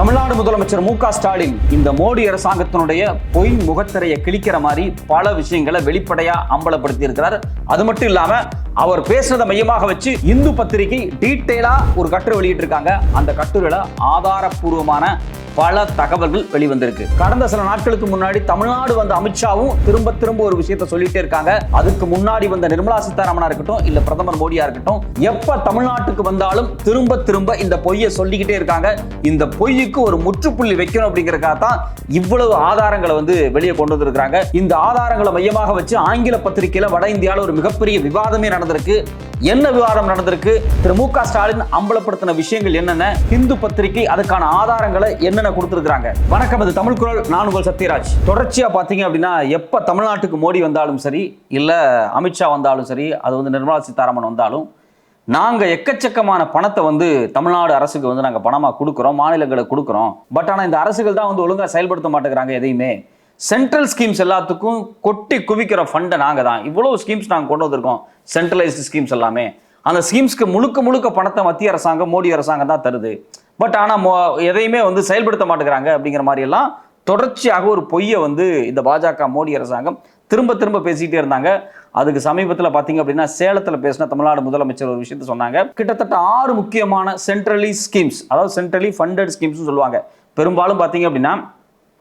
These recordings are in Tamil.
தமிழ்நாடு முதலமைச்சர் மு ஸ்டாலின் இந்த மோடி அரசாங்கத்தினுடைய பொய் முகத்திரையை கிழிக்கிற மாதிரி பல விஷயங்களை வெளிப்படையா அம்பலப்படுத்தி இருக்கிறார் அது மட்டும் இல்லாம அவர் பேசுனதை மையமாக வச்சு இந்து பத்திரிகை டீட்டெயிலா ஒரு கட்டுரை வெளியிட்டிருக்காங்க. அந்த கட்டுரையில ஆதாரப்பூர்வமான பல தகவல்கள் வெளிவந்திருக்கு. கடந்த சில நாட்களுக்கு முன்னாடி தமிழ்நாடு வந்த அமித்ஷாவும் திரும்ப திரும்ப ஒரு விஷயத்த சொல்லிட்டே இருக்காங்க. அதுக்கு முன்னாடி வந்த நிர்மலா சீதாராமனா இருக்கட்டும் இல்ல பிரதமர் மோடியா இருக்கட்டும் எப்ப தமிழ்நாட்டுக்கு வந்தாலும் திரும்ப திரும்ப இந்த பொய்யை சொல்லிக்கிட்டே இருக்காங்க. இந்த பொய்யுக்கு ஒரு முற்றுப்புள்ளி வைக்கணும் அப்படிங்கறக்காக தான் இவ்வளவு ஆதாரங்களை வந்து வெளியே கொண்டு வந்திருக்கிறாங்க. இந்த ஆதாரங்களை மையமாக வச்சு ஆங்கில பத்திரிகையில வட இந்தியாவில் ஒரு மிகப்பெரிய விவாதமே நடந்திருக்கு. என்ன விவாதம் நடந்திருக்கு? திரு மு க ஸ்டாலின் அம்பலப்படுத்தின விஷயங்கள் என்னென்ன? இந்து பத்திரிகை அதுக்கான ஆதாரங்களை என்னென்ன கொடுத்துருக்காங்க வணக்கம் அது தமிழ் குரல். நான் உங்கள் சத்யராஜ். தொடர்ச்சியா பாத்தீங்க அப்படின்னா எப்ப தமிழ்நாட்டுக்கு மோடி வந்தாலும் சரி இல்ல அமித்ஷா வந்தாலும் சரி அது வந்து நிர்மலா சீதாராமன் வந்தாலும் நாங்கள் எக்கச்சக்கமான பணத்தை வந்து தமிழ்நாடு அரசுக்கு வந்து நாங்கள் பணமாக கொடுக்குறோம் மாநிலங்களுக்கு கொடுக்குறோம். பட் ஆனால் இந்த அரசுகள் தான் வந்து ஒழுங்காக செயல்படுத்த மாட்டேங்கிறாங்க எதையுமே. சென்ட்ரல் ஸ்கீம்ஸ் எல்லாத்துக்கும் கொட்டி குவிக்கிற ஃபண்டை நாங்கள் தான். இவ்வளோ ஸ்கீம்ஸ் நாங்கள் கொண்டு வந்திருக்கோம். சென்ட்ரலைஸ்டு ஸ்கீம்ஸ் எல்லாமே. அந்த ஸ்கீம்ஸ்க்கு முழுக்க முழுக்க பணத்தை மத்திய அரசாங்கம் மோடி அரசாங்கம் தான் தருது. பட் ஆனால் மோ எதையுமே வந்து செயல்படுத்த மாட்டேங்கிறாங்க அப்படிங்கிற மாதிரியெல்லாம் தொடர்ச்சியாக ஒரு பொய்யை வந்து இந்த பாஜக மோடி அரசாங்கம் திரும்ப திரும்ப பேசிக்கிட்டே இருந்தாங்க. அதுக்கு சமீபத்தில் பார்த்தீங்க அப்படின்னா சேலத்தில் பேசின தமிழ்நாடு முதலமைச்சர் ஒரு விஷயத்த சொன்னாங்க. கிட்டத்தட்ட ஆறு முக்கியமான சென்ட்ரலி ஸ்கீம்ஸ் அதாவது சென்ட்ரலி ஃபண்டட் ஸ்கீம்ஸ்னு சொல்லுவாங்க. பெரும்பாலும் பார்த்தீங்க அப்படின்னா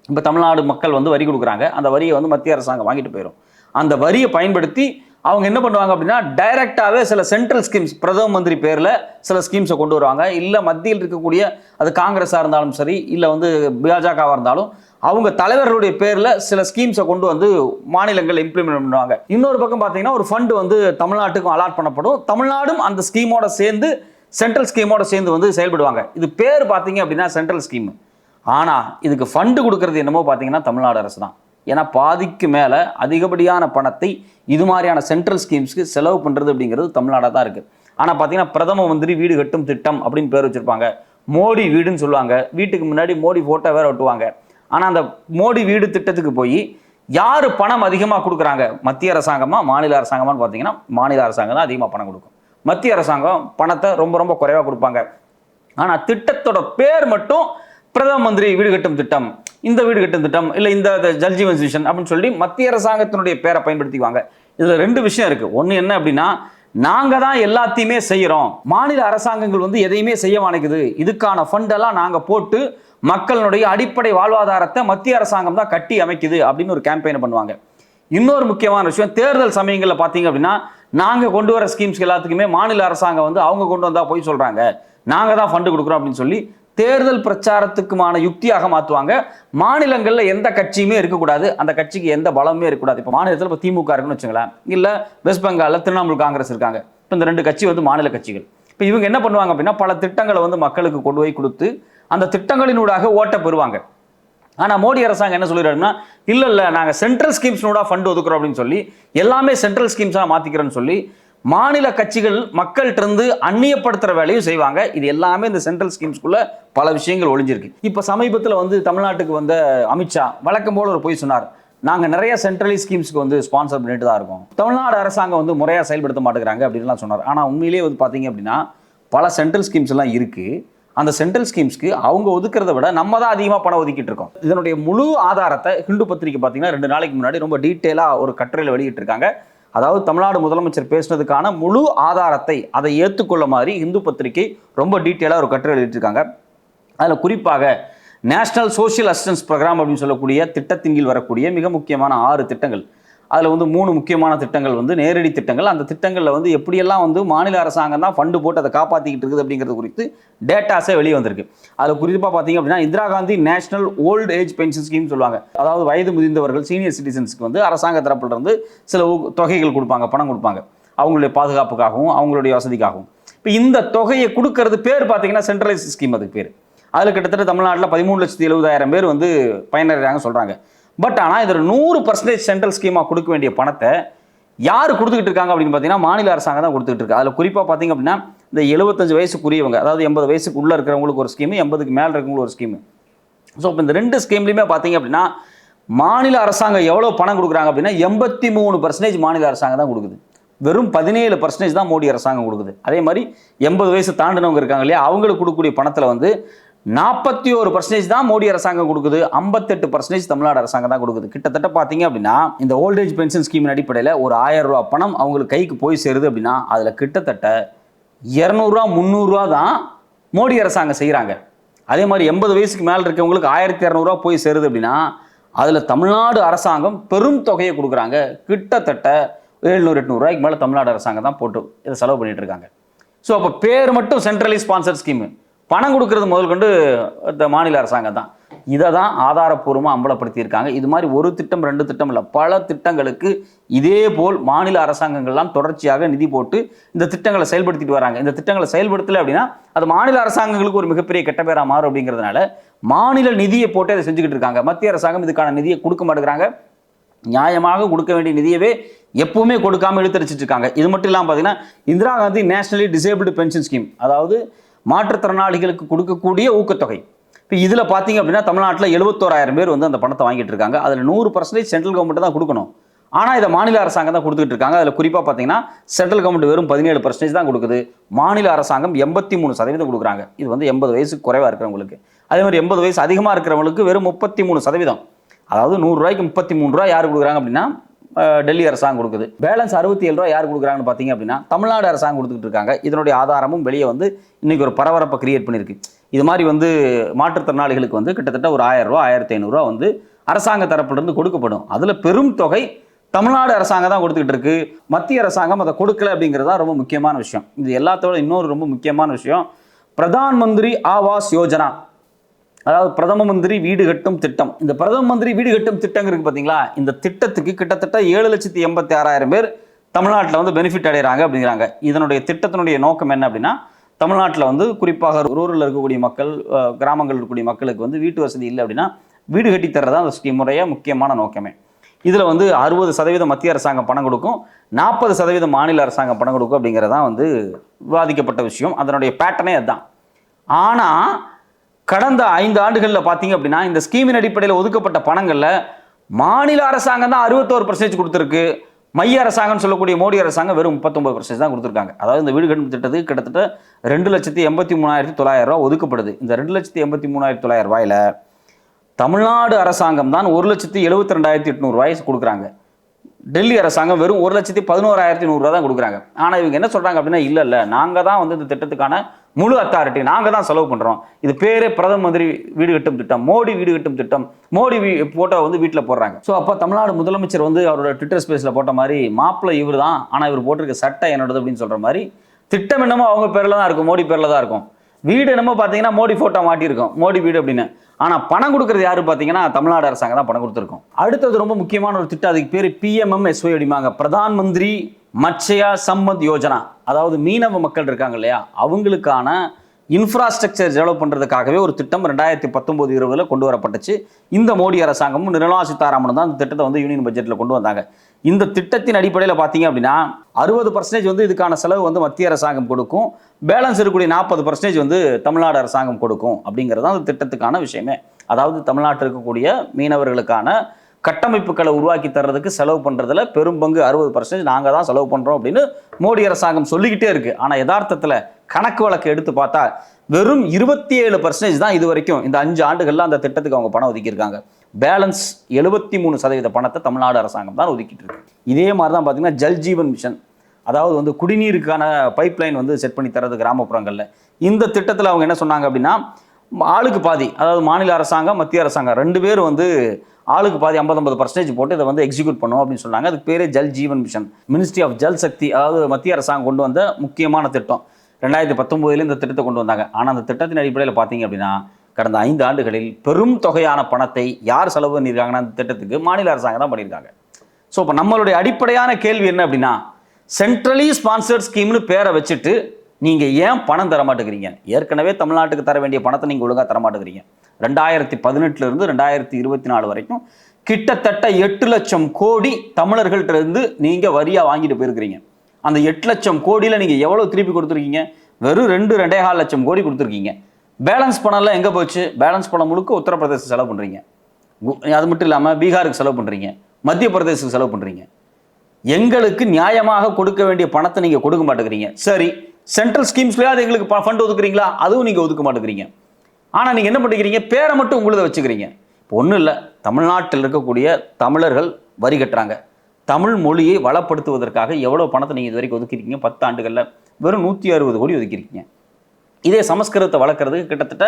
இப்போ தமிழ்நாடு மக்கள் வந்து வரி கொடுக்குறாங்க. அந்த வரியை வந்து மத்திய அரசாங்கம் வாங்கிட்டு போயிடும் அந்த வரியை பயன்படுத்தி அவங்க என்ன பண்ணுவாங்க அப்படின்னா டைரக்டாகவே சில சென்ட்ரல் ஸ்கீம்ஸ் பிரதம மந்திரி பேரில் சில ஸ்கீம்ஸை கொண்டு வருவாங்க. இல்லை மத்தியில் இருக்கக்கூடிய அது காங்கிரஸாக இருந்தாலும் சரி இல்லை வந்து பாஜகவாக இருந்தாலும் அவங்க தலைவர்களுடைய பேரில் சில ஸ்கீம்ஸை கொண்டு வந்து மாநிலங்கள் இம்ப்ளிமெண்ட் பண்ணுவாங்க. இன்னொரு பக்கம் பார்த்தீங்கன்னா ஒரு ஃபண்டு வந்து தமிழ்நாட்டுக்கும் அலாட் பண்ணப்படும். தமிழ்நாடும் அந்த ஸ்கீமோட சேர்ந்து சென்ட்ரல் ஸ்கீமோட சேர்ந்து வந்து செயல்படுவாங்க. இது பேர் பார்த்தீங்க அப்படின்னா சென்ட்ரல் ஸ்கீம் ஆனால் இதுக்கு ஃபண்டு கொடுக்கறது என்னமோ பார்த்தீங்கன்னா தமிழ்நாடு அரசு தான் ஏன்னா பாதிக்கு மேலே அதிகப்படியான பணத்தை இது மாதிரியான சென்ட்ரல் ஸ்கீம்ஸ்க்கு செலவு பண்ணுறது அப்படிங்கிறது தமிழ்நாடாக தான் இருக்குது ஆனால் பார்த்தீங்கன்னா பிரதம மந்திரி வீடு கட்டும் திட்டம் அப்படின்னு பேர் வச்சுருப்பாங்க. மோடி வீடுன்னு சொல்லுவாங்க. வீட்டுக்கு முன்னாடி மோடி ஃபோட்டோ வேற ஒட்டுவாங்க. ஆனால் அந்த மோடி வீடு திட்டத்துக்கு போய் யார் பணம் அதிகமாக கொடுக்குறாங்க? மத்திய அரசாங்கமாக மாநில அரசாங்கமானு பார்த்தீங்கன்னா மாநில அரசாங்கம் தான் அதிகமாக பணம் கொடுக்கும். மத்திய அரசாங்கம் பணத்தை ரொம்ப ரொம்ப குறைவாக கொடுப்பாங்க. ஆனால் திட்டத்தோட பேர் மட்டும் பிரதம மந்திரி வீடு கட்டும் திட்டம் இந்த வீடு கட்டும் திட்டம் இல்லை இந்த ஜல்ஜீவன் மிஷன் அப்படின்னு சொல்லி மத்திய அரசாங்கத்தினுடைய பேரை பயன்படுத்திக்குவாங்க. இதில் ரெண்டு விஷயம் இருக்குது ஒன்று என்ன அப்படின்னா நாங்கள் தான் எல்லாத்தையுமே செய்கிறோம் மாநில அரசாங்கங்கள் வந்து எதையுமே செய்ய மாட்டேங்குது. இதுக்கான ஃபண்டெல்லாம் நாங்கள் போட்டு மக்களுடைய அடிப்படை வாழ்வாதாரத்தை மத்திய அரசாங்கம் தான் கட்டி அமைக்குது அப்படின்னு ஒரு கேம்பெயினை பண்ணுவாங்க. இன்னொரு முக்கியமான விஷயம் தேர்தல் சமயங்களில் பார்த்தீங்க அப்படின்னா நாங்கள் கொண்டு வர ஸ்கீம்ஸ் எல்லாத்துக்குமே மாநில அரசாங்கம் வந்து அவங்க கொண்டு வந்தால் போய் சொல்கிறாங்க நாங்கள் தான் ஃபண்டு கொடுக்குறோம் அப்படின்னு சொல்லி தேர்தல் பிரச்சாரத்துக்குமான யுக்தியாக மாற்றுவாங்க. மாநிலங்களில் எந்த கட்சியுமே இருக்கக்கூடாது. அந்த கட்சிக்கு எந்த பலமுமே இருக்கக்கூடாது. இப்போ மாநிலத்தில் இப்போ திமுக இருக்குன்னு வச்சுங்களேன். இல்லை வெஸ்ட் பெங்காலில் திரிணாமுல் காங்கிரஸ் இருக்காங்க. இப்போ இந்த ரெண்டு கட்சி வந்து மாநில கட்சிகள். இப்போ இவங்க என்ன பண்ணுவாங்க அப்படின்னா பல திட்டங்களை வந்து மக்களுக்கு கொண்டு போய் கொடுத்து அந்த திட்டங்களினூடாக ஓட்டை பெறுவாங்க. ஆனால் மோடி அரசாங்கம் என்ன சொல்லிடுறாருன்னா இல்லை இல்லை நாங்கள் சென்ட்ரல் ஸ்கீம்ஸ்னோட ஃபண்ட் ஒதுக்குறோம் அப்படின்னு சொல்லி எல்லாமே சென்ட்ரல் ஸ்கீம்ஸாக மாற்றிக்கிறோன்னு சொல்லி மாநில கட்சிகள் மக்கள்கிட்ட இருந்து அந்நியப்படுத்துகிற வேலையும் செய்வாங்க. இது எல்லாமே இந்த சென்ட்ரல் ஸ்கீம்ஸ்குள்ள பல விஷயங்கள் ஒளிஞ்சிருக்கு. இப்போ சமீபத்தில் வந்து தமிழ்நாட்டுக்கு வந்த அமித்ஷா வழக்கம் போல ஒரு போய் சொன்னார். நாங்கள் நிறைய சென்ட்ரலி ஸ்கீம்ஸ்க்கு வந்து ஸ்பான்சர் பண்ணிட்டு தான் இருக்கோம். தமிழ்நாடு அரசாங்கம் வந்து முறையாக செயல்படுத்த மாட்டேங்கிறாங்க அப்படின்லாம் சொன்னார். ஆனால் உண்மையிலேயே வந்து பார்த்தீங்க அப்படின்னா பல சென்ட்ரல் ஸ்கீம்ஸ் எல்லாம் இருக்குது அந்த சென்ட்ரல் ஸ்கீம்ஸ்க்கு அவங்க ஒதுக்கிறத விட நம்ம தான் அதிகமாக பணம் ஒதுக்கிட்டு இருக்கோம். இதனுடைய முழு ஆதாரத்தை ஹிந்து பத்திரிக்கை பார்த்தீங்கன்னா ரெண்டு நாளைக்கு முன்னாடி ரொம்ப டீட்டெயிலாக ஒரு கட்டுரையில் வெளியிட்டிருக்காங்க. அதாவது தமிழ்நாடு முதலமைச்சர் பேசினதுக்கான முழு ஆதாரத்தை அதை ஏற்றுக்கொள்ள மாதிரி இந்து பத்திரிகை ரொம்ப டீட்டெயிலாக ஒரு கட்டுரை வெளியிட்டிருக்காங்க அதில் குறிப்பாக நேஷனல் சோஷியல் அசிஸ்டன்ஸ் ப்ரோக்ராம் அப்படின்னு சொல்லக்கூடிய திட்டத்தின் கீழ் வரக்கூடிய மிக முக்கியமான ஆறு திட்டங்கள். அதில் வந்து மூணு முக்கியமான திட்டங்கள் வந்து நேரடி திட்டங்கள். அந்த திட்டங்களில் வந்து எப்படியெல்லாம் வந்து மாநில அரசாங்கம் தான் ஃபண்டு போட்டு அதை காப்பாற்றிக்கிட்டு இருக்குது அப்படிங்கிறது குறித்து டேட்டாஸே வெளியே வந்திருக்கு. அதில் குறிப்பாக பார்த்தீங்க அப்படின்னா Indira Gandhi national old age pension scheme சொல்லுவாங்க. அதாவது வயது முதிர்ந்தவர்கள் சீனியர் சிட்டிசன்ஸ்க்கு வந்து அரசாங்க தரப்பிலிருந்து சில தொகைகள் கொடுப்பாங்க பணம் கொடுப்பாங்க. அவங்களுடைய பாதுகாப்புக்காகவும் அவங்களுடைய வசதிக்காகவும். இப்போ இந்த தொகையை கொடுக்கறது பேர் பார்த்தீங்கன்னா சென்ட்ரலைஸ் ஸ்கீம் அதுக்கு பேர். அதில் கிட்டத்தட்ட தமிழ்நாட்டில் பதிமூணு லட்சத்தி எழுபதாயிரம் பேர் வந்து பயனடைகிறாங்க சொல்கிறாங்க பட் ஆனால் இதில் நூறு பர்சன்டேஜ் சென்ட்ரல் ஸ்கீமாக கொடுக்க வேண்டிய பணத்தை யார் கொடுத்துக்கிட்டு இருக்காங்க அப்படின்னு பார்த்தீங்கன்னா மாநில அரசாங்கம் தான் கொடுத்துக்கிட்டு இருக்கு. அதில் குறிப்பாக பார்த்தீங்க அப்படின்னா இந்த எழுபத்தஞ்சு வயசுக்குரியவங்க அதாவது எண்பது வயசுக்கு உள்ளே இருக்கிறவங்களுக்கு ஒரு ஸ்கீமு எண்பதுக்கு மேலே இருக்கிறவங்களுக்கு ஒரு ஸ்கீமு ஸோ இப்போ இந்த ரெண்டு ஸ்கீம்லையுமே பார்த்தீங்க அப்படின்னா மாநில அரசாங்கம் எவ்வளோ பணம் கொடுக்குறாங்க அப்படின்னா எண்பத்தி மூணு பர்சன்டேஜ் மாநில அரசாங்கம் தான் கொடுக்குது. வெறும் பதினேழு பர்சன்டேஜ் தான் மோடி அரசாங்கம் கொடுக்குது. அதே மாதிரி எண்பது வயசு தாண்டினவங்க இருக்காங்க இல்லையா அவங்களுக்கு கொடுக்கக்கூடிய பணத்தில் வந்து நாற்பத்தி ஒரு பர்சன்டேஜ் தான் மோடி அரசாங்கம் கொடுக்குது. ஐம்பத்தெட்டு பர்சன்டேஜ் தமிழ்நாடு அரசாங்கம் தான் கொடுக்குது. கிட்டத்தட்ட பார்த்தீங்க அப்படின்னா இந்த ஓல்டேஜ் பென்ஷன் ஸ்கீமின் அடிப்படையில் ஒரு ஆயிரம் ரூபா பணம் அவங்களுக்கு கைக்கு போய் சேருது அப்படின்னா அதில் கிட்டத்தட்ட இரநூறுவா முந்நூறுரூவா தான் மோடி அரசாங்கம் செய்கிறாங்க அதே மாதிரி எண்பது வயசுக்கு மேலே இருக்கவங்களுக்கு ஆயிரத்தி இரநூறுவா போய் சேருது அப்படின்னா அதில் தமிழ்நாடு அரசாங்கம் பெரும் தொகையை கொடுக்குறாங்க. கிட்டத்தட்ட எழுநூறு எட்நூறுரூவாய்க்கு மேலே தமிழ்நாடு அரசாங்கம் தான் போட்டு இதை செலவு பண்ணிகிட்டு இருக்காங்க. ஸோ அப்போ பேர் மட்டும் சென்ட்ரலி ஸ்பான்சர் ஸ்கீமு பணம் கொடுக்கறது முதல் கொண்டு இந்த மாநில அரசாங்கம் தான். இதை தான் ஆதாரப்பூர்வமாக அம்பலப்படுத்தியிருக்காங்க. இது மாதிரி ஒரு திட்டம் ரெண்டு திட்டம் இல்லை பல திட்டங்களுக்கு இதே போல் மாநில அரசாங்கங்கள்லாம் தொடர்ச்சியாக நிதி போட்டு இந்த திட்டங்களை செயல்படுத்திட்டு வராங்க. இந்த திட்டங்களை செயல்படுத்தலை அப்படின்னா அது மாநில அரசாங்கங்களுக்கு ஒரு மிகப்பெரிய கெட்ட பேராக மாறும் அப்படிங்கிறதுனால மாநில நிதியை போட்டு அதை செஞ்சுக்கிட்டு இருக்காங்க. மத்திய அரசாங்கம் இதுக்கான நிதியை கொடுக்க மாட்டேங்கிறாங்க. நியாயமாக கொடுக்க வேண்டிய நிதியவே எப்பவுமே கொடுக்காம இழுத்தடிச்சிட்டு இருக்காங்க. இது மட்டும் இல்லாமல் பார்த்தீங்கன்னா Indira Gandhi nationally disabled pension scheme. அதாவது மாற்றுத்திறனாளிகளுக்கு கொடுக்கக்கூடிய ஊக்கத்தொகை. இப்போ இதில் பார்த்தீங்க அப்படின்னா தமிழ்நாட்டில் எழுபத்தோராயிரம் பேர் வந்து அந்த பணத்தை வாங்கிட்டு இருக்காங்க. அதில் நூறு பர்சன்டேஜ் சென்ட்ரல் கவர்மெண்ட் தான் கொடுக்கணும். ஆனால் இதை மாநில அரசாங்கம் தான் கொடுத்துட்டு இருக்காங்க. அதில் குறிப்பாக பார்த்தீங்கன்னா சென்ட்ரல் கவர்மெண்ட் வெறும் பதினேழு பர்சன்டேஜ் தான் கொடுக்குது. மாநில அரசாங்கம் எண்பத்தி மூணு சதவீதம் கொடுக்குறாங்க. இது வந்து எண்பது வயசுக்கு குறைவாக இருக்கிறவங்களுக்கு. அதே மாதிரி எண்பது வயசு அதிகமாக இருக்கிறவங்களுக்கு வெறும் முப்பத்தி மூணு சதவீதம். அதாவது நூறுரூவாய்க்கு முப்பத்தி மூணு ரூபா யார் கொடுக்குறாங்க அப்படின்னா டெல்லி அரசாங்கம் கொடுக்குது. பேலன்ஸ் அறுபத்தி ஏழு ரூபா யார் கொடுக்குறாங்கன்னு பார்த்தீங்க அப்படின்னா தமிழ்நாடு அரசாங்கம் கொடுத்துட்டு இருக்காங்க. இதனுடைய ஆதாரமும் வெளியே வந்து இன்னைக்கு ஒரு பரபரப்பை கிரியேட் பண்ணியிருக்கு. இது மாதிரி வந்து மாற்றுத்திறனாளிகளுக்கு வந்து கிட்டத்தட்ட ஒரு ஆயிரம் ரூபா ஆயிரத்தி ஐநூறுரூவா வந்து அரசாங்க தரப்பிலிருந்து கொடுக்கப்படும். அதில் பெரும் தொகை தமிழ்நாடு அரசாங்கம் தான் கொடுத்துக்கிட்டு இருக்கு. மத்திய அரசாங்கம் அதை கொடுக்கல அப்படிங்கிறது தான் ரொம்ப முக்கியமான விஷயம். இது எல்லாத்தோட இன்னொரு ரொம்ப முக்கியமான விஷயம். பிரதான் மந்திரி ஆவாஸ் யோஜனா. அதாவது பிரதம மந்திரி வீடு கட்டும் திட்டம். இந்த பிரதம மந்திரி வீடு கட்டும் திட்டங்க இருக்கு பார்த்தீங்களா இந்த திட்டத்துக்கு கிட்டத்தட்ட ஏழு லட்சத்தி எண்பத்தி ஆறாயிரம் பேர் தமிழ்நாட்டில் வந்து பெனிஃபிட் அடைகிறாங்க அப்படிங்கிறாங்க. இதனுடைய திட்டத்தினுடைய நோக்கம் என்ன அப்படின்னா தமிழ்நாட்டில் வந்து குறிப்பாக ரூரலில் இருக்கக்கூடிய மக்கள் கிராமங்களில் இருக்கக்கூடிய மக்களுக்கு வந்து வீட்டு வசதி இல்லை அப்படின்னா வீடு கட்டி தர்றதா அந்த ஸ்கீமுடைய முக்கியமான நோக்கமே. இதில் வந்து அறுபது சதவீதம் மத்திய அரசாங்கம் பணம் கொடுக்கும். நாற்பது சதவீதம் மாநில அரசாங்கம் பணம் கொடுக்கும் அப்படிங்கிறதான் வந்து விவாதிக்கப்பட்ட விஷயம். அதனுடைய பேட்டர்னே அதுதான். ஆனால் கடந்த ஐந்து ஆண்டுகளில் பார்த்தீங்க அப்படின்னா இந்த ஸ்கீமின் அடிப்படையில் ஒதுக்கப்பட்ட பணங்களில் மாநில அரசாங்கம் தான் அறுபத்தோரு பர்சன்டேஜ் கொடுத்துருக்கு. மைய அரசாங்கம்னு சொல்லக்கூடிய மோடி அரசாங்கம் வெறும் முப்பத்தொம்பது பர்சன்டேஜ் தான் கொடுத்துருக்காங்க. அதாவது இந்த வீடு கட்டும் திட்டத்துக்கு கிட்டத்தட்ட ரெண்டு லட்சத்தி எண்பத்தி மூணாயிரத்தி தொள்ளாயிரம் ரூபா ஒதுக்கப்படுது. இந்த ரெண்டு லட்சத்தி எண்பத்தி மூணாயிரத்தி தொள்ளாயிரம் ரூபாயில் தமிழ்நாடு அரசாங்கம் தான் ஒரு லட்சத்தி எழுபத்தி ரெண்டாயிரத்தி எட்நூறுவாய் கொடுக்குறாங்க. டெல்லி அரசாங்கம் வெறும் ஒரு லட்சத்தி பதினோராயிரத்தி நூறுரூவா தான் கொடுக்குறாங்க. ஆனால் இவங்க என்ன சொல்கிறாங்க அப்படின்னா இல்லை இல்லை நாங்கள் தான் வந்து இந்த திட்டத்துக்கான முழு அத்தாரிட்டி நாங்கள் தான் செலவு பண்ணுறோம் இது பேரே பிரதம மந்திரி வீடு கட்டும் திட்டம் மோடி வீடு கட்டும் திட்டம் மோடி வீ ஃபோட்டோ வந்து வீட்டில் போடுறாங்க. ஸோ அப்போ தமிழ்நாடு முதலமைச்சர் வந்து அவரோட ட்விட்டர் ஸ்பேஸில் போட்ட மாதிரி மாப்பிள்ளை இவர் தான் ஆனால் இவர் போட்டிருக்க சட்டை என்னோடது அப்படின்னு சொல்கிற மாதிரி திட்டம் என்னமோ அவங்க பேரில் தான் இருக்கும் மோடி பேரில் தான் இருக்கும். வீடு என்னமோ பார்த்தீங்கன்னா மோடி ஃபோட்டோ மாட்டியிருக்கோம் மோடி வீடு அப்படின்னு. ஆனால் பணம் கொடுக்குறது யாரு பார்த்தீங்கன்னா தமிழ்நாடு அரசாங்கம் தான் பணம் கொடுத்துருக்கோம். அடுத்தது ரொம்ப முக்கியமான ஒரு திட்டம் அதுக்கு பேர் பிஎம்எம் எஸ்ஒய் அடிமாங்க பிரதான் மந்திரி மச்சையா சம்பத் யோஜனா. அதாவது மீனவ மக்கள் இருக்காங்க இல்லையா அவங்களுக்கான இன்ஃப்ராஸ்ட்ரக்சர் டெவலப் பண்ணுறதுக்காகவே ஒரு திட்டம் ரெண்டாயிரத்தி பத்தொம்போது இருபதில் கொண்டு வரப்பட்டுச்சு. இந்த மோடி அரசாங்கமும் நிர்மலா சீதாராமன் தான் இந்த திட்டத்தை வந்து யூனியன் பட்ஜெட்டில் கொண்டு வந்தாங்க. இந்த திட்டத்தின் அடிப்படையில் பார்த்தீங்க அப்படின்னா அறுபது பர்சன்டேஜ் வந்து இதுக்கான செலவு வந்து மத்திய அரசாங்கம் கொடுக்கும். பேலன்ஸ் இருக்கக்கூடிய நாற்பது பர்சன்டேஜ் வந்து தமிழ்நாடு அரசாங்கம் கொடுக்கும் அப்படிங்கிறது தான் அந்த திட்டத்துக்கான விஷயமே. அதாவது தமிழ்நாட்டில் இருக்கக்கூடிய மீனவர்களுக்கான கட்டமைப்புகளை உருவாக்கி தர்றதுக்கு செலவு பண்ணுறதுல பெரும் பங்கு அறுபது பர்சன்டேஜ் நாங்கள் தான் செலவு பண்ணுறோம் அப்படின்னு மோடி அரசாங்கம் சொல்லிக்கிட்டே இருக்குது ஆனால் யதார்த்தத்தில் கணக்கு வழக்கு எடுத்து பார்த்தா வெறும் இருபத்தி ஏழு பர்சன்டேஜ் தான் இது வரைக்கும் இந்த அஞ்சு ஆண்டுகளில் அந்த திட்டத்துக்கு அவங்க பணம் ஒதுக்கியிருக்காங்க. பேலன்ஸ் எழுபத்தி மூணு சதவீத பணத்தை தமிழ்நாடு அரசாங்கம் தான் ஒதுக்கிட்டு இருக்கு. இதே மாதிரி தான் பார்த்தீங்கன்னா ஜல் ஜீவன் மிஷன் அதாவது வந்து குடிநீருக்கான பைப்லைன் வந்து செட் பண்ணி தரது கிராமப்புறங்களில். இந்த திட்டத்தில் அவங்க என்ன சொன்னாங்க அப்படின்னா ஆளுக்கு பாதி அதாவது மாநில அரசாங்கம் மத்திய அரசாங்கம் ரெண்டு பேர் வந்து ஆளுக்கு பாதி 50 ஐம்பது பர்சன்டேஜ் போட்டு இதை வந்து எக்ஸிக்யூட் பண்ணுவோம் அப்படின்னு சொன்னாங்க. அதுக்கு பேரே Jal Jeevan mission. Ministry of Jal Shakti அதாவது மத்திய அரசாங்கம் கொண்டு வந்த முக்கியமான திட்டம். ரெண்டாயிரத்தி பத்தொம்போதுல இந்த திட்டத்தை கொண்டு வந்தாங்க. ஆனால் அந்த திட்டத்தின் அடிப்படையில் பார்த்தீங்க அப்படின்னா கடந்த ஐந்து ஆண்டுகளில் பெரும் தொகையான பணத்தை யார் செலவு பண்ணியிருக்காங்கன்னா அந்த திட்டத்துக்கு மாநில அரசாங்கம் தான் பண்ணியிருக்காங்க. ஸோ இப்போ நம்மளுடைய அடிப்படையான கேள்வி என்ன அப்படின்னா சென்ட்ரலி ஸ்பான்சர்ட் ஸ்கீம்னு பேரை வச்சுட்டு நீங்கள் ஏன் பணம் தர மாட்டேங்கிறீங்க? ஏற்கனவே தமிழ்நாட்டுக்கு தர வேண்டிய பணத்தை நீங்கள் ஒழுங்காக தர மாட்டேங்கிறீங்க. ரெண்டாயிரத்தி பதினெட்டுலேருந்து ரெண்டாயிரத்தி இருபத்தி நாலு வரைக்கும் கிட்டத்தட்ட எட்டு லட்சம் கோடி தமிழர்கள்ட்ட இருந்து நீங்கள் வரியாக வாங்கிட்டு போயிருக்கிறீங்க. அந்த எட்டு லட்சம் கோடியில் நீங்கள் எவ்வளோ திருப்பி கொடுத்துருக்கீங்க? வெறும் ரெண்டு ரெண்டே கால் லட்சம் கோடி கொடுத்துருக்கீங்க. பேலன்ஸ் பணம்லாம் எங்கே போச்சு? பேலன்ஸ் பணம் முழுக்க உத்தரப்பிரதேசம் செலவு பண்ணுறீங்க அது மட்டும் இல்லாமல் பீகாருக்கு செலவு பண்ணுறீங்க மத்திய பிரதேசத்துக்கு செலவு பண்ணுறீங்க எங்களுக்கு நியாயமாக கொடுக்க வேண்டிய பணத்தை நீங்கள் கொடுக்க மாட்டேங்கிறீங்க. சரி சென்ட்ரல் ஸ்கீம்ஸ்லயாவது எங்களுக்கு ஃபண்ட் ஒதுக்குறீங்களா? அதுவும் நீங்கள் ஒதுக்க மாட்டேங்கிறீங்க. ஆனால் நீங்கள் என்ன பண்ணிக்கிறீங்க? பேரை மட்டும் உங்களுதை வச்சுக்கிறீங்க. இப்போ ஒன்றும் இல்லை. தமிழ்நாட்டில் இருக்கக்கூடிய தமிழர்கள் வரி கட்டுறாங்க. தமிழ் மொழியை வளப்படுத்துவதற்காக எவ்வளோ பணத்தை நீங்கள் இது வரைக்கும் ஒதுக்கியிருக்கீங்க? பத்து ஆண்டுகளில் வெறும் நூற்றி அறுபது கோடி ஒதுக்கியிருக்கீங்க. இதே சமஸ்கிருதத்தை வளர்க்குறதுக்கு கிட்டத்தட்ட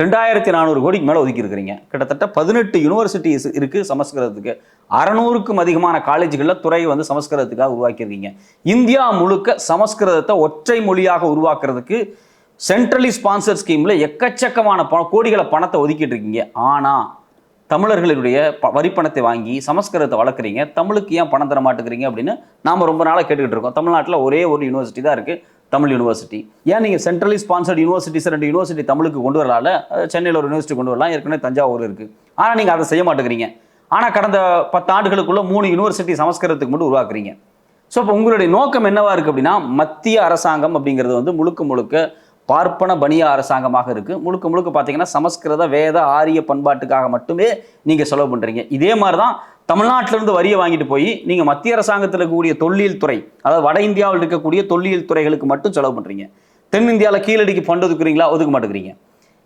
ரெண்டாயிரத்தி நானூறு கோடிக்கு மேலே ஒதுக்கியிருக்கிறீங்க. கிட்டத்தட்ட பதினெட்டு யூனிவர்சிட்டிஸ் இருக்குது சமஸ்கிருதத்துக்கு. அறநூறுக்கும் அதிகமான காலேஜ்களில் துறை வந்து சமஸ்கிருதத்துக்காக உருவாக்கியிருக்கீங்க. இந்தியா முழுக்க சமஸ்கிருதத்தை ஒற்றை மொழியாக உருவாக்குறதுக்கு சென்ட்ரலி ஸ்பான்சர் ஸ்கீமில் எக்கச்சக்கமான பண கோடிகளை பணத்தை ஒதுக்கிட்டு இருக்கீங்க ஆனால் தமிழர்களுடைய ப வரிப்பணத்தை வாங்கி சமஸ்கிருதத்தை வளர்க்குறீங்க. தமிழுக்கு ஏன் பணம் தர மாட்டேங்கிறீங்க அப்படின்னு நாம் ரொம்ப நாளாக கேட்டுக்கிட்டு இருக்கோம். தமிழ்நாட்டில் ஒரே ஒரு யூனிவர்சிட்டி தான் இருக்குது தமிழ் யூனிவர்சிட்டி ஏன் நீங்கள் சென்ட்ரலி ஸ்பான்சர்ட் யூனிவர்சிட்டிஸ் ரெண்டு யூனிவர்சிட்டி தமிழுக்கு கொண்டு வரலாம்ல? சென்னையில் ஒரு யூனிவர்சிட்டி கொண்டு வரலாம் ஏற்கனவே தஞ்சாவூர் இருக்குது ஆனால் நீங்கள் அதை செய்ய மாட்டேங்கிறீங்க. ஆனால் கடந்த பத்து ஆண்டுகளுக்குள்ள மூணு யூனிவர்சிட்டி சமஸ்கிருதத்துக்கு மட்டும் உருவாக்குறீங்க. ஸோ இப்போ உங்களுடைய நோக்கம் என்னவா இருக்குது அப்படின்னா மத்திய அரசாங்கம் அப்படிங்கிறது வந்து முழுக்க முழுக்க பார்ப்பன பனிய அரசாங்கமாக இருக்குது முழுக்க முழுக்க பார்த்தீங்கன்னா சமஸ்கிருத வேத ஆரிய பண்பாட்டுக்காக மட்டுமே நீங்கள் செலவு பண்ணுறீங்க இதே மாதிரி தான் தமிழ்நாட்டிலிருந்து வரியை வாங்கிட்டு போய் நீங்கள் மத்திய அரசாங்கத்தில் இருக்கக்கூடிய தொல்லியல் துறை அதாவது வட இந்தியாவில் இருக்கக்கூடிய தொல்லியல் துறைகளுக்கு மட்டும் செலவு பண்ணுறீங்க தென்னிந்தியாவில் கீழடிக்கு ஃபண்ட் ஒதுக்குறீங்களா? ஒதுக்க மாட்டேங்கிறீங்க.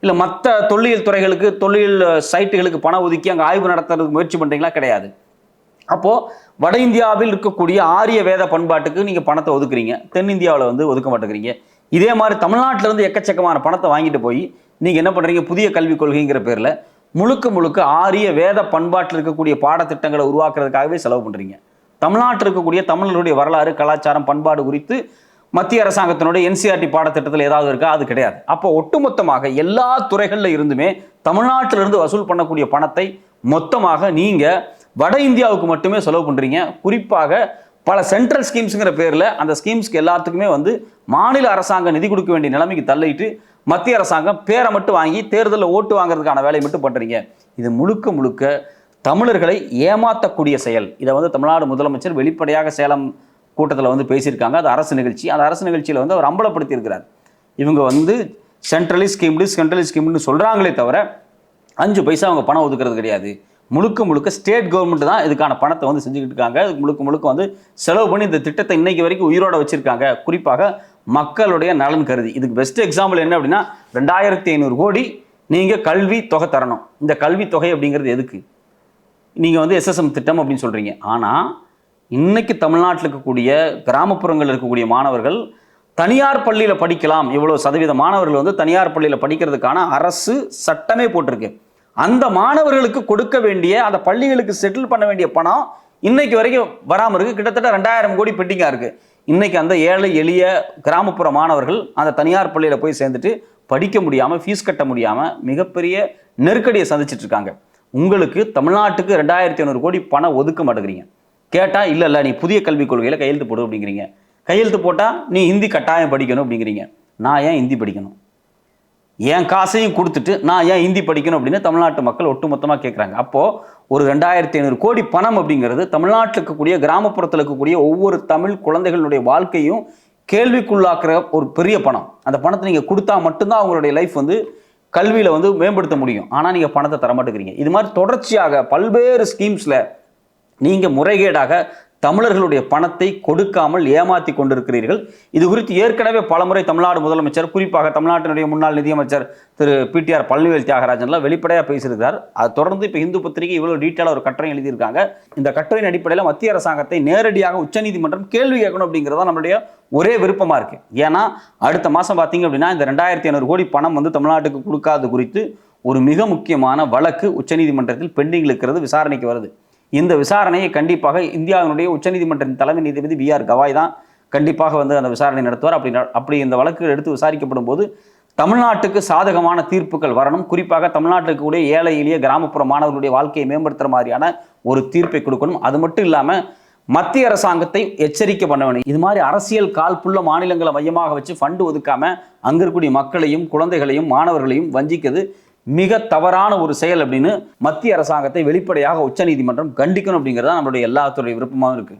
இல்லை மற்ற தொல்லியல் துறைகளுக்கு தொல்லியல் சைட்டுகளுக்கு பணம் ஒதுக்கி அங்கே ஆய்வு நடத்துறதுக்கு முயற்சி பண்ணுறீங்களா கிடையாது. அப்போது வட இந்தியாவில் இருக்கக்கூடிய ஆரிய வேத பண்பாட்டுக்கு நீங்கள் பணத்தை ஒதுக்குறீங்க. தென்னிந்தியாவில் வந்து ஒதுக்க மாட்டேங்கிறீங்க. இதே மாதிரி தமிழ்நாட்டிலேருந்து எக்கச்சக்கமான பணத்தை வாங்கிட்டு போய் நீங்கள் என்ன பண்ணுறீங்க புதிய கல்விக் கொள்கைங்கிற பேரில் முழுக்க முழுக்க ஆரிய வேத பண்பாட்டில் இருக்கக்கூடிய பாடத்திட்டங்களை உருவாக்குறதுக்காகவே செலவு பண்ணுறீங்க தமிழ்நாட்டில் இருக்கக்கூடிய தமிழர்களுடைய வரலாறு கலாச்சாரம் பண்பாடு குறித்து மத்திய அரசாங்கத்தினுடைய என்சிஆர்டி பாடத்திட்டத்தில் ஏதாவது இருக்கா? அது கிடையாது. அப்போ ஒட்டுமொத்தமாக எல்லா துறைகளில் இருந்துமே தமிழ்நாட்டிலிருந்து வசூல் பண்ணக்கூடிய பணத்தை மொத்தமாக நீங்கள் வட இந்தியாவுக்கு மட்டுமே செலவு பண்ணுறீங்க குறிப்பாக பல சென்ட்ரல் ஸ்கீம்ஸுங்கிற பேரில் அந்த ஸ்கீம்ஸ்க்கு எல்லாத்துக்குமே வந்து மாநில அரசாங்கம் நிதி கொடுக்க வேண்டிய நிலைமைக்கு தள்ளிட்டு மத்திய அரசாங்கம் பேரை மட்டும் வாங்கி தேர்தலில் ஓட்டு வாங்குறதுக்கான வேலையை மட்டும் பண்ணுறீங்க இது முழுக்க முழுக்க தமிழர்களை ஏமாற்றக்கூடிய செயல். இதை வந்து தமிழ்நாடு முதலமைச்சர் வெளிப்படையாக சேலம் கூட்டத்தில் வந்து பேசியிருக்காங்க. அது அரசு நிகழ்ச்சி. அந்த அரசு நிகழ்ச்சியில் வந்து அவர் அம்பலப்படுத்தியிருக்கிறார் இவங்க வந்து சென்ட்ரலி ஸ்கீம்டு சென்ட்ரலி ஸ்கீம்னு சொல்கிறாங்களே தவிர அஞ்சு பைசா அவங்க பணம் ஒதுக்குறது கிடையாது. முழுக்க முழுக்க ஸ்டேட் கவர்மெண்ட் தான் இதுக்கான பணத்தை வந்து செஞ்சுக்கிட்டு இருக்காங்க. முழுக்க முழுக்க வந்து செலவு பண்ணி இந்த திட்டத்தை இன்னைக்கு வரைக்கும் உயிரோட வச்சிருக்காங்க. குறிப்பாக மக்களுடைய நலன் கருதி. இதுக்கு பெஸ்ட் எக்ஸாம்பிள் என்ன அப்படின்னா ரெண்டாயிரத்தி ஐநூறு கோடி நீங்கள் கல்வி தொகை தரணும். இந்த கல்வி தொகை அப்படிங்கிறது எதுக்கு? நீங்கள் வந்து எஸ்எஸ்எம் திட்டம் அப்படின்னு சொல்கிறீங்க ஆனால் இன்னைக்கு தமிழ்நாட்டில் இருக்கக்கூடிய கிராமப்புறங்களில் இருக்கக்கூடிய மாணவர்கள் தனியார் பள்ளியில் படிக்கலாம். இவ்வளோ சதவீத மாணவர்கள் வந்து தனியார் பள்ளியில் படிக்கிறதுக்கான அரசு சட்டமே போட்டிருக்கு. அந்த மாணவர்களுக்கு கொடுக்க வேண்டிய அந்த பள்ளிகளுக்கு செட்டில் பண்ண வேண்டிய பணம் இன்னைக்கு வரைக்கும் வராமல் இருக்குது கிட்டத்தட்ட ரெண்டாயிரம் கோடி பெட்டிங்காக இருக்குது இன்றைக்கி அந்த ஏழை எளிய கிராமப்புற மாணவர்கள் அந்த தனியார் பள்ளியில் போய் சேர்ந்துட்டு படிக்க முடியாமல் ஃபீஸ் கட்ட முடியாமல் மிகப்பெரிய நெருக்கடியை சந்திச்சுட்டு இருக்காங்க. உங்களுக்கு தமிழ்நாட்டுக்கு ரெண்டாயிரத்தி ஐநூறு கோடி பணம் ஒதுக்க மாட்டேங்கிறீங்க. கேட்டால் இல்லை இல்லை நீ புதிய கல்விக் கொள்கையில் கையெழுத்து போடு அப்படிங்கிறீங்க. கையெழுத்து போட்டால் நீ ஹிந்தி கட்டாயம் படிக்கணும் அப்படிங்கிறீங்க. நான் ஏன் ஹிந்தி படிக்கணும்? என் காசையும் கொடுத்துட்டு நான் ஏன் ஹிந்தி படிக்கணும் அப்படின்னு தமிழ்நாட்டு மக்கள் ஒட்டுமொத்தமாக கேட்குறாங்க அப்போது ஒரு ரெண்டாயிரத்தி ஐநூறு கோடி பணம் அப்படிங்கிறது தமிழ்நாட்டில் இருக்கக்கூடிய கிராமப்புறத்தில் இருக்கக்கூடிய ஒவ்வொரு தமிழ் குழந்தைகளுடைய வாழ்க்கையும் கேள்விக்குள்ளாக்குற ஒரு பெரிய பணம். அந்த பணத்தை நீங்கள் கொடுத்தா மட்டும்தான் அவங்களுடைய லைஃப் வந்து கல்வியில் வந்து மேம்படுத்த முடியும். ஆனால் நீங்கள் பணத்தை தர மாட்டேங்கிறீங்க இது மாதிரி தொடர்ச்சியாக பல்வேறு ஸ்கீம்ஸில் நீங்கள் முறைகேடாக தமிழர்களுடைய பணத்தை கொடுக்காமல் ஏமாத்தி கொண்டிருக்கிறீர்கள். இது குறித்து ஏற்கனவே பலமுறை தமிழ்நாடு முதலமைச்சர் குறிப்பாக தமிழ்நாட்டினுடைய முன்னாள் நிதியமைச்சர் திரு பிடிஆர் பழனிவேல் தியாகராஜன்லாம் வெளிப்படையாக பேசியிருக்கிறார். அது தொடர்ந்து இப்போ இந்து பத்திரிகை இவ்வளோ டீட்டெயிலாக ஒரு கட்டுரை எழுதியிருக்காங்க. இந்த கட்டுரையின் அடிப்படையில் மத்திய அரசாங்கத்தை நேரடியாக உச்சநீதிமன்றம் கேள்வி கேட்கணும் அப்படிங்கிறதா நம்மளுடைய ஒரே விருப்பமாக இருக்குது ஏன்னா அடுத்த மாதம் பார்த்தீங்க அப்படின்னா இந்த ரெண்டாயிரத்தி ஐநூறு கோடி பணம் வந்து தமிழ்நாட்டுக்கு கொடுக்காது குறித்து ஒரு மிக முக்கியமான வழக்கு உச்சநீதிமன்றத்தில் பெண்டிங் இருக்கிறது விசாரணைக்கு வருது. இந்த விசாரணையை கண்டிப்பாக இந்தியாவினுடைய உச்சநீதிமன்றத்தின் தலைமை நீதிபதி பி ஆர் கவாய் தான் கண்டிப்பாக வந்து அந்த விசாரணை நடத்துவார். அப்படி ந- அப்படி இந்த வழக்குகள் எடுத்து விசாரிக்கப்படும் போது தமிழ்நாட்டுக்கு சாதகமான தீர்ப்புகள் வரணும். குறிப்பாக தமிழ்நாட்டுக்கு கூட ஏழை எளிய கிராமப்புற மாணவர்களுடைய வாழ்க்கையை மேம்படுத்துகிற மாதிரியான ஒரு தீர்ப்பை கொடுக்கணும். அது மட்டும் இல்லாமல் மத்திய அரசாங்கத்தை எச்சரிக்கை பண்ண வேண்டும் இது மாதிரி அரசியல் கால்புள்ள மாநிலங்களை மையமாக வச்சு ஃபண்டு ஒதுக்காமல் அங்கே இருக்கக்கூடிய மக்களையும் குழந்தைகளையும் மாணவர்களையும் வஞ்சிக்கிறது மிக தவறான ஒரு செயல் அப்படின்னு மத்திய அரசாங்கத்தை வெளிப்படையாக உச்சநீதிமன்றம் கண்டிக்கணும் அப்படிங்கிறது தான் நம்மளுடைய எல்லாத்துடைய விருப்பமாகவும் இருக்கு.